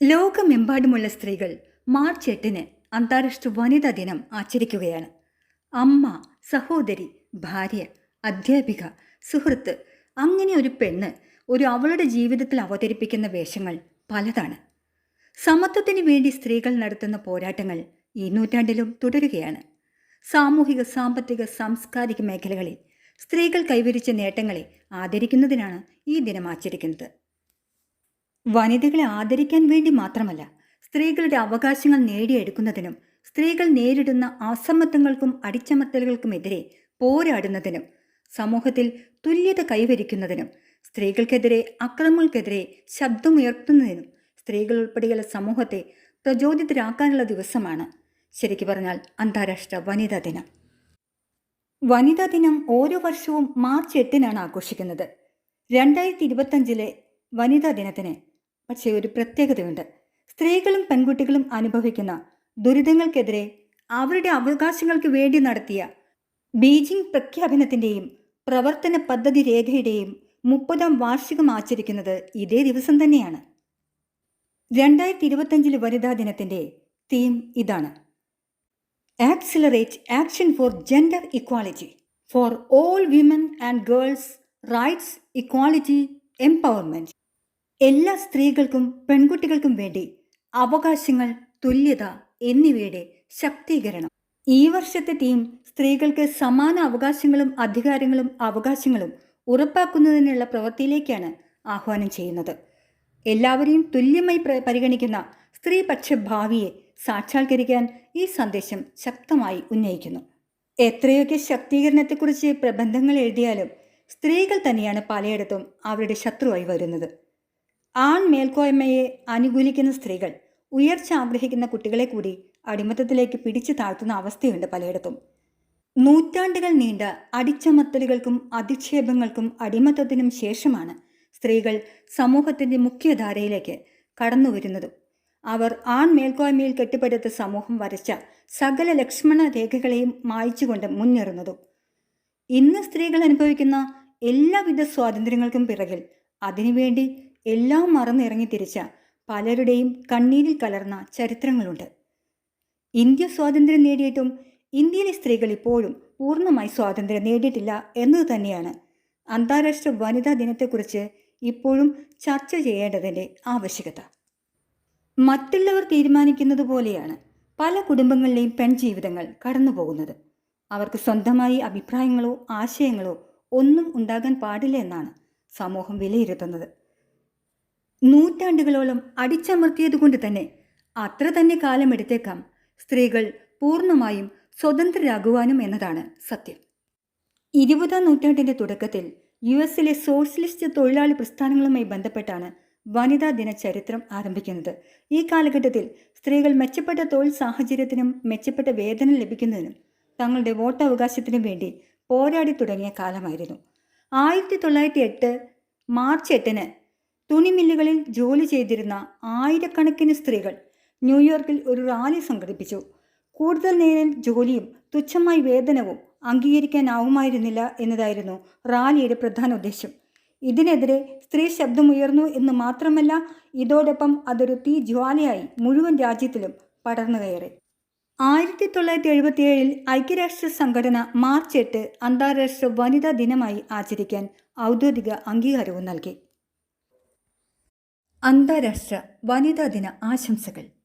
ലോകമെമ്പാടുമുള്ള സ്ത്രീകൾ മാർച്ച് എട്ടിന് അന്താരാഷ്ട്ര വനിതാ ദിനം ആചരിക്കുകയാണ്. അമ്മ സഹോദരി ഭാര്യ അധ്യാപിക സുഹൃത്ത് അങ്ങനെ ഒരു പെണ്ണ് ഒരു അവളുടെ ജീവിതത്തിൽ അവതരിപ്പിക്കുന്ന വേഷങ്ങൾ പലതാണ്. സമത്വത്തിന് വേണ്ടി സ്ത്രീകൾ നടത്തുന്ന പോരാട്ടങ്ങൾ ഈ നൂറ്റാണ്ടിലും തുടരുകയാണ്. സാമൂഹിക സാമ്പത്തിക സാംസ്കാരിക മേഖലകളിൽ സ്ത്രീകൾ കൈവരിച്ച നേട്ടങ്ങളെ ആദരിക്കുന്നതിനാണ് ഈ ദിനം ആചരിക്കുന്നത്. വനിതകളെ ആദരിക്കാൻ വേണ്ടി മാത്രമല്ല സ്ത്രീകളുടെ അവകാശങ്ങൾ നേടിയെടുക്കുന്നതിനും സ്ത്രീകൾ നേരിടുന്ന അസമത്വങ്ങൾക്കും അടിച്ചമർത്തലുകൾക്കുമെതിരെ പോരാടുന്നതിനും സമൂഹത്തിൽ തുല്യത കൈവരിക്കുന്നതിനും സ്ത്രീകൾക്കെതിരെ അക്രമങ്ങൾക്കെതിരെ ശബ്ദമുയർത്തുന്നതിനും സ്ത്രീകൾ ഉൾപ്പെടെയുള്ള സമൂഹത്തെ പ്രചോദിതരാക്കാനുള്ള ദിവസമാണ്. ശരിക്കു പറഞ്ഞാൽ അന്താരാഷ്ട്ര വനിതാ ദിനം. വനിതാ ദിനം ഓരോ വർഷവും മാർച്ച് എട്ടിനാണ് ആഘോഷിക്കുന്നത്. രണ്ടായിരത്തി ഇരുപത്തഞ്ചിലെ വനിതാ ദിനത്തിന് പക്ഷേ ഒരു പ്രത്യേകതയുണ്ട്. സ്ത്രീകളും പെൺകുട്ടികളും അനുഭവിക്കുന്ന ദുരിതങ്ങൾക്കെതിരെ അവരുടെ അവകാശങ്ങൾക്ക് വേണ്ടി നടത്തിയ ബീജിംഗ് പ്രഖ്യാപനത്തിന്റെയും പ്രവർത്തന പദ്ധതി രേഖയുടെയും മുപ്പതാം വാർഷികം ആചരിക്കുന്നത് ഇതേ ദിവസം തന്നെയാണ്. രണ്ടായിരത്തി ഇരുപത്തഞ്ചിലെ വനിതാ ദിനത്തിന്റെ തീം ഇതാണ്. Accelerate action for gender equality for all women and girls rights equality empowerment എല്ലാ സ്ത്രീകൾക്കും പെൺകുട്ടികൾക്കും വേണ്ടി അവകാശങ്ങൾ തുല്യത എന്നിവയുടെ ശക്തീകരണം. ഈ വർഷത്തെ തീം സ്ത്രീകൾക്ക് സമാന അവകാശങ്ങളും അധികാരങ്ങളും അവകാശങ്ങളും ഉറപ്പാക്കുന്നതിനുള്ള പ്രവൃത്തിയിലേക്കാണ് ആഹ്വാനം ചെയ്യുന്നത്. എല്ലാവരെയും തുല്യമായി പരിഗണിക്കുന്ന സ്ത്രീപക്ഷ ഭാവിയെ സാക്ഷാത്കരിക്കാൻ ഈ സന്ദേശം ശക്തമായി ഉന്നയിക്കുന്നു. എത്രയൊക്കെ ശക്തീകരണത്തെക്കുറിച്ച് പ്രബന്ധങ്ങൾ എഴുതിയാലും സ്ത്രീകൾ തന്നെയാണ് പലയിടത്തും അവരുടെ ശത്രുവായി വരുന്നത്. ആൺ മേൽക്കോയ്മയെ അനുകൂലിക്കുന്ന സ്ത്രീകൾ ഉയർച്ച ആഗ്രഹിക്കുന്ന കുട്ടികളെ കൂടി അടിമത്തത്തിലേക്ക് പിടിച്ചു താഴ്ത്തുന്ന അവസ്ഥയുണ്ട് പലയിടത്തും. നൂറ്റാണ്ടുകൾ നീണ്ട അടിച്ചമർത്തലുകൾക്കും അധിക്ഷേപങ്ങൾക്കും അടിമത്തത്തിനും ശേഷമാണ് സ്ത്രീകൾ സമൂഹത്തിന്റെ മുഖ്യധാരയിലേക്ക് കടന്നു വരുന്നതും അവർ ആൺ മേൽക്കോയ്മയിൽ കെട്ടിപ്പടുത്ത സമൂഹം വരച്ച സകല ലക്ഷ്മണ രേഖകളെയും മായ്ച്ചുകൊണ്ട് മുന്നേറുന്നതും. ഇന്ന് സ്ത്രീകൾ അനുഭവിക്കുന്ന എല്ലാവിധ സ്വാതന്ത്ര്യങ്ങൾക്കും പിറകിൽ അതിനുവേണ്ടി എല്ലാം മറന്നിറങ്ങി തിരിച്ച പലരുടെയും കണ്ണീരിൽ കലർന്ന ചരിത്രങ്ങളുണ്ട്. ഇന്ത്യ സ്വാതന്ത്ര്യം നേടിയിട്ടും ഇന്ത്യയിലെ സ്ത്രീകൾ ഇപ്പോഴും പൂർണമായി സ്വാതന്ത്ര്യം നേടിയിട്ടില്ല എന്നത് തന്നെയാണ് അന്താരാഷ്ട്ര വനിതാ ദിനത്തെക്കുറിച്ച് ഇപ്പോഴും ചർച്ച ചെയ്യേണ്ടതിന്റെ ആവശ്യകത. മറ്റുള്ളവർ തീരുമാനിക്കുന്നത് പോലെയാണ് പല കുടുംബങ്ങളിലെയും പെൺജീവിതങ്ങൾ കടന്നു പോകുന്നത് അവർക്ക് സ്വന്തമായി അഭിപ്രായങ്ങളോ ആശയങ്ങളോ ഒന്നും ഉണ്ടാകാൻ പാടില്ല എന്നാണ് സമൂഹം വിലയിരുത്തുന്നത്. നൂറ്റാണ്ടുകളോളം അടിച്ചമർത്തിയതുകൊണ്ട് തന്നെ അത്ര തന്നെ കാലമെടുത്തേക്കാം. സ്ത്രീകൾ പൂർണമായും സ്വതന്ത്രരാകുവാനും എന്നതാണ് സത്യം. ഇരുപതാം നൂറ്റാണ്ടിന്റെ തുടക്കത്തിൽ യു എസിലെ സോഷ്യലിസ്റ്റ് തൊഴിലാളി പ്രസ്ഥാനങ്ങളുമായി ബന്ധപ്പെട്ടാണ് വനിതാ ദിന ചരിത്രം ആരംഭിക്കുന്നത്. ഈ കാലഘട്ടത്തിൽ സ്ത്രീകൾ മെച്ചപ്പെട്ട തൊഴിൽ സാഹചര്യത്തിനും മെച്ചപ്പെട്ട വേതനം ലഭിക്കുന്നതിനും തങ്ങളുടെ വോട്ടവകാശത്തിനും വേണ്ടി പോരാടി തുടങ്ങിയ കാലമായിരുന്നു. ആയിരത്തി തൊള്ളായിരത്തി എട്ട് മാർച്ച് എട്ടിന് തുണിമില്ലുകളിൽ ജോലി ചെയ്തിരുന്ന ആയിരക്കണക്കിന് സ്ത്രീകൾ ന്യൂയോർക്കിൽ ഒരു റാലി സംഘടിപ്പിച്ചു. കൂടുതൽ നേരം ജോലിയും തുച്ഛമായ വേതനവും അംഗീകരിക്കാനാവുമായിരുന്നില്ല എന്നതായിരുന്നു റാലിയുടെ പ്രധാന ഉദ്ദേശം. ഇതിനെതിരെ സ്ത്രീ ശബ്ദമുയർന്നു എന്ന് മാത്രമല്ല ഇതോടൊപ്പം അതൊരു തീ ജ്വാലയായി മുഴുവൻ രാജ്യത്തിലും പടർന്നു കയറി. ആയിരത്തി തൊള്ളായിരത്തി എഴുപത്തിയേഴിൽ ഐക്യരാഷ്ട്ര സംഘടന മാർച്ച് എട്ട് അന്താരാഷ്ട്ര വനിതാ ദിനമായി ആചരിക്കാൻ ഔദ്യോഗിക അംഗീകാരവും നൽകി. അന്താരാഷ്ട്ര വനിതാ ദിന ആശംസകൾ.